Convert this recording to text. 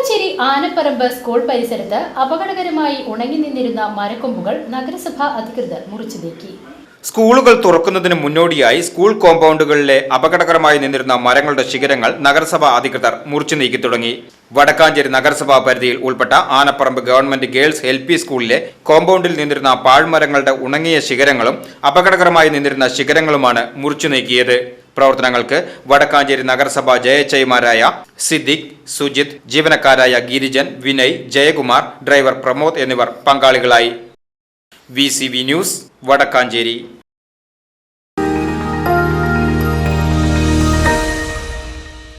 Vadakkanchery Anaparambu school പരിസരത്ത് അപകടകരമായി ഉണങ്ങി നിന്നിരുന്ന മരക്കൊമ്പുകൾ നഗരസഭ അധികൃതർ മുറിച്ചു നീക്കി സ്കൂളുകൾ തുറക്കുന്നതിന് മുന്നോടിയായി സ്കൂൾ കോമ്പൗണ്ടുകളിലെ അപകടകരമായി നിന്നിരുന്ന മരങ്ങളുടെ ശിഖരങ്ങൾ നഗരസഭ അധികൃതർ മുറിച്ചു നീക്കി തുടങ്ങി. വടക്കാഞ്ചേരി നഗരസഭാ പരിധിയിൽ ഉൾപ്പെട്ട Anapparambu government girls L P സ്കൂളിലെ കോമ്പൗണ്ടിൽ നിന്നിരുന്ന പാഴ്മരങ്ങളുടെ ഉണങ്ങിയ ശിഖരങ്ങളും അപകടകരമായി നിന്നിരുന്ന ശിഖരങ്ങളുമാണ് മുറിച്ചു നീക്കിയത് പ്രവർത്തനങ്ങൾക്ക് വടക്കാഞ്ചേരി നഗരസഭ ജയച്ചൈമാരായ സിദ്ദിഖ് സുജിത് ജീവനക്കാരായ ഗിരിജൻ വിനയ് ജയകുമാർ ഡ്രൈവർ പ്രമോദ് എന്നിവർ പങ്കാളികളായി. V news Vadakkanchery.